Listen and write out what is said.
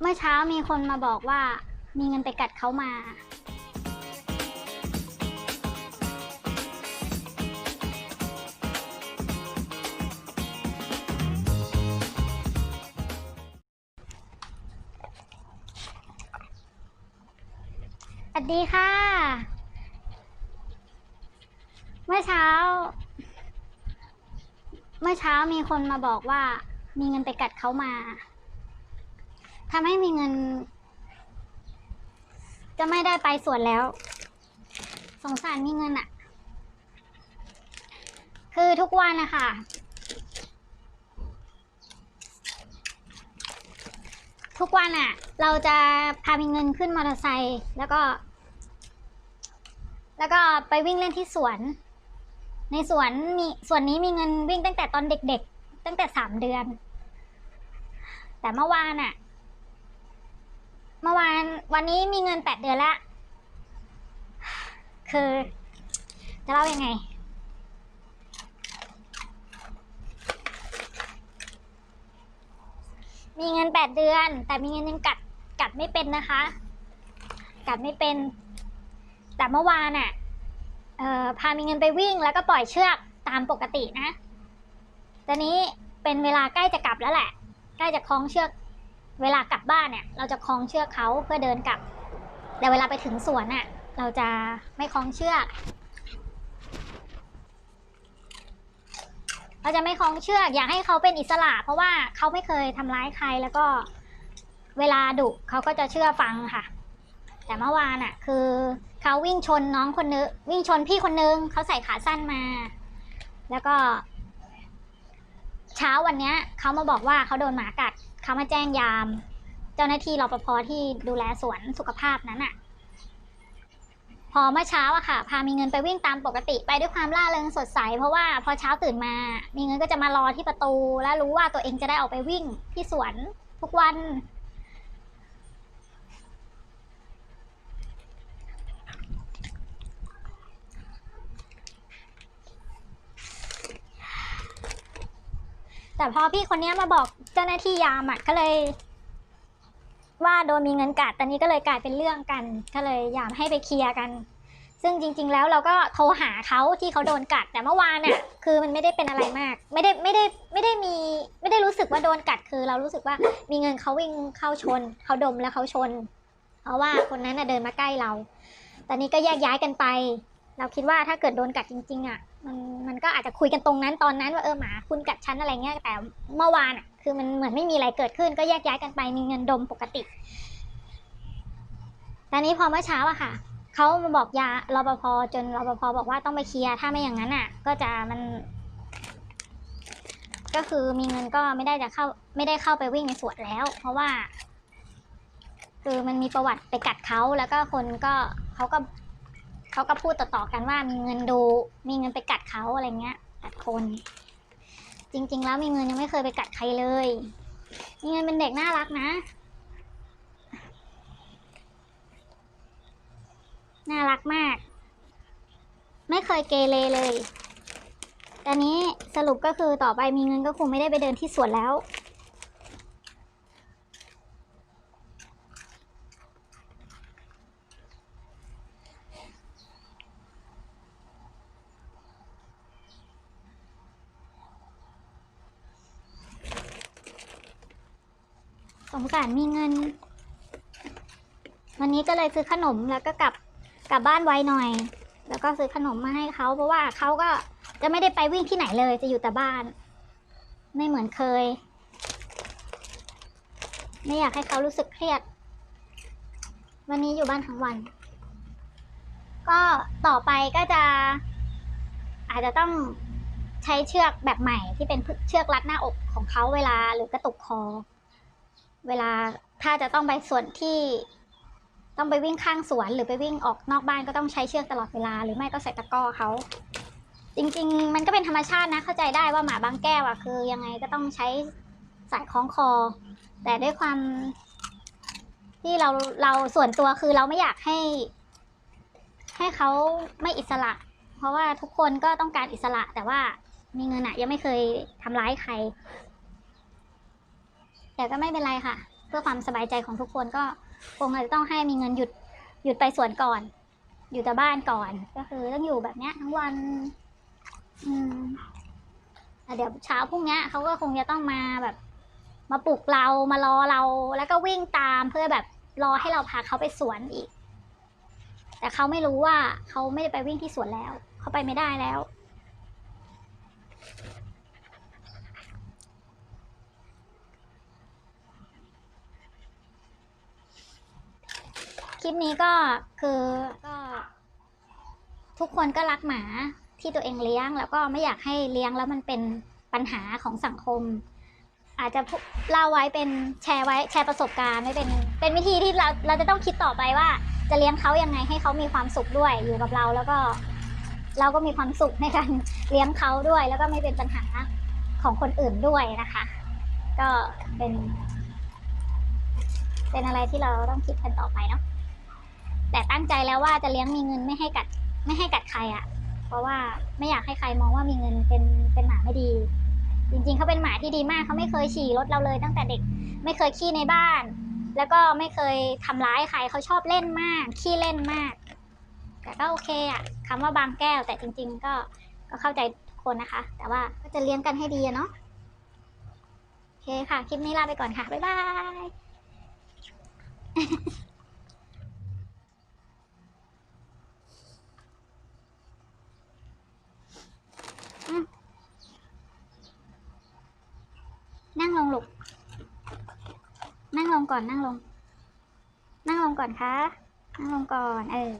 เมื่อเช้ามีคนมาบอกว่ามีเงินไปกัดเขามา สวัสดีค่ะ เมื่อเช้า เมื่อเช้ามีคนมาบอกว่ามีเงินไปกัดเขามา ทำให้มีเงิน จะไม่ได้ไปสวนแล้ว สงสารมีเงินอะคือทุกวันนะคะทุกวันอะเราจะพามีเงินขึ้นมอเตอร์ไซค์แล้วก็ แล้วก็ไปวิ่งเล่นที่สวน ในสวนมีสวนนี้มีเงินวิ่งตั้งแต่ตอนเด็กๆ ตั้งแต่สามเดือน แต่เมื่อวานอะ มื่อวานวันนี้มีเงินแปดเดือนละ คือ จะเล่ายังไง มีเงินแปดเดือน แต่มีเงินยังกัดกัดไม่เป็นนะคะ กัดไม่เป็น แต่เมื่อวานอะเอ่อพามีเงินไปวิ่งแล้วก็ปล่อยเชือกตามปกตินะตอนนี้เป็นเวลาใกล้จะกลับแล้วแหละ ใกล้จะคล้องเชือก เวลากลับบ้านเนี่ย เราจะคล้องเชือกเขาเพื่อเดินกลับ แต่เวลาไปถึงสวนน่ะ เราจะไม่คล้องเชือก เราจะไม่คล้องเชือก อยากให้เขาเป็นอิสระ เพราะว่าเขาไม่เคยทำร้ายใครแล้วก็ เวลาดุเขาก็จะเชื่อฟังค่ะ แต่เมื่อวานอะ คือเขาวิ่งชนน้องคนนึงวิ่งชนพี่คนนึงเขาใส่ขาสั้นมา แล้วก็ เช้าวันเนี้ยเขามาบอกว่าเขาโดนหมากัด เขามาแจ้งยาม เจ้าหน้าที่รปภที่ดูแลสวนสุขภาพนั้นอะพอเมื่อเช้าอะค่ะ พามีเงินไปวิ่งตามปกติ ไปด้วยความร่าเริงสดใส เพราะว่าพอเช้าตื่นมา มีเงินก็จะมารอที่ประตู และรู้ว่าตัวเองจะได้ออกไปวิ่งที่สวนทุกวัน แต่พอพี่คนนี้มาบอกเจ้าหน้าที่ยามอะก็เลย ว่าโดนมีเงินกัดตอนนี้ก็เลยกลายเป็นเรื่องกัน ก็เลยยากให้ไปเคลียร์กัน ซึ่งจริง ๆ แล้วเราก็โทรหาเขาที่เขาโดนกัด แต่เมื่อวานเนี่ยคือมันไม่ได้เป็นอะไรมาก ไม่ได้ไม่ได้ไม่ได้มี ไม่ได้รู้สึกว่าโดนกัดคือ เรารู้สึกว่ามีเงินเขาวิ่งเข้าชนเขาดมแล้วเขาชน เพราะว่าคนนั้นน่ะเดินมาใกล้เรา ตอนนี้ก็แยกย้ายกันไป เราคิดว่าถ้าเกิดโดนกัดจริง ๆ อะมันมันก็อาจจะคุยกันตรงนั้นตอนนั้นว่าเออหมาคุณกัดฉันอะไรเงี้ยแต่เมื่อวานอะ คือมันเหมือนไม่มีอะไรเกิดขึ้น ก็แยกย้ายกันไปมีเงินดมปกติตอนนี้พอเมื่อเช้าอะค่ะเขามาบอกยารปภจนรปภบอกว่าต้องไปเคลียร์ถ้าไม่อย่างนั้นอะ ก็จะมัน ก็คือมีเงินก็ไม่ได้จะเข้า ไม่ได้เข้าไปวิ่งในสวนแล้ว เพราะว่า คือมันมีประวัติไปกัดเขาแล้วก็คนก็เขาก็ เขาก็พูดต่อๆกันว่ามีเงินดู มีเงินไปกัดเขาอะไรเงี้ยกัดคน จริง ๆ แล้วมีเงินยังไม่เคยไปกัดใครเลย มีเงินเป็นเด็กน่ารักนะ น่ารักมาก ไม่เคยเกเรเลยแต่นี้สรุปก็คือต่อไปมีเงินก็คงไม่ได้ไปเดินที่สวนแล้ว สงสารมีเงิน วันนี้ก็เลยซื้อขนมแล้วก็กลับกลับบ้านไวหน่อย แล้วก็ซื้อขนมมาให้เขาเพราะว่าเขาก็จะไม่ได้ไปวิ่งที่ไหนเลย จะอยู่แต่บ้าน ไม่เหมือนเคย ไม่อยากให้เขารู้สึกเครียด วันนี้อยู่บ้านทั้งวัน ก็ต่อไปก็จะ อาจจะต้องใช้เชือกแบบใหม่ที่เป็นเชือกรัดหน้าอกของเขาเวลาหรือกระตุกคอ เวลาถ้าจะต้องไปส่วนที่ต้องไปวิ่งข้างสวนหรือไปวิ่งออกนอกบ้านก็ต้องใช้เชือกตลอดเวลา หรือไม่ก็ใส่ตะกร้อเขาจริง ๆ มันก็เป็นธรรมชาตินะ เข้าใจได้ว่าหมาบางแก้วอะคือ ยังไงก็ต้องใช้สายคล้องคอ แต่ด้วยความที่เราเราส่วนตัวคือเราไม่อยากให้ ให้เขาไม่อิสระ เพราะว่าทุกคนก็ต้องการอิสระ แต่ว่ามีเงินอะยังไม่เคยทำร้ายใคร แต่ก็ไม่เป็นไรค่ะ เพื่อความสบายใจของทุกคนก็คงอาจจะต้องให้มีเงินหยุดหยุดไปสวนก่อน อยู่แต่บ้านก่อน ก็คือต้องอยู่แบบเนี้ยทั้งวัน อืมเดี๋ยวเช้าพรุ่งนี้ยเขาก็คงจะต้องมาแบบ มาปลุกเรามารอเรา แล้วก็วิ่งตามเพื่อแบบรอให้เราพาเขาไปสวนอีก แต่เขาไม่รู้ว่าเขาไม่ได้ไปวิ่งที่สวนแล้ว เขาไปไม่ได้แล้ว ลิปนี้ก็คือก็ ทุกคนก็รักหมาที่ตัวเองเลี้ยง แล้วก็ไม่อยากให้เลี้ยงแล้วมันเป็นปัญหาของสังคม อาจจะเล่าไว้เป็นแชร์ไว้แชร์ประสบการณ์ไม่เป็นเป็นวิธีที่เราเราจะต้องคิดต่อไปว่า จะเลี้ยงเขายังไงให้เขามีความสุขด้วยอยู่กับเราแล้วก็ เราก็มีความสุขในการเลี้ยงเขาด้วย แล้วก็ไม่เป็นปัญหาของคนอื่นด้วยนะคะ ก็เป็น เป็นอะไรที่เราต้องคิดกันต่อไปเนาะ แต่ตั้งใจแล้วว่าจะเลี้ยงมีเงินไม่ให้กัดไม่ให้กัดใครอะ่ะ เพราะว่าไม่อยากให้ใครมองว่ามีเงินเป็นเป็นหมาไม่ดี จริงๆเขาเป็นหมาที่ดีมากเขาไม่เคยฉี่รถเราเลยตั้งแต่เด็ก ไม่เคยขี้ในบ้าน แล้วก็ไม่เคยทำร้ายใครเขาชอบเล่นมาก ขี้เล่นมาก แต่ก็โอเคอะคำว่าบางแก้วแต่จริง ๆ ก็ก็เข้าใจทุกคนนะคะ แต่ว่าก็จะเลี้ยงกันให้ดีเนาะโอเคค่ะ คลิปนี้ลาไปก่อนค่ะ บ๊ายบาย นั่งลงลูก นั่งล งก่อนนั่งลง นั่งลงก่อนคะ นั่งลงก่อน เออ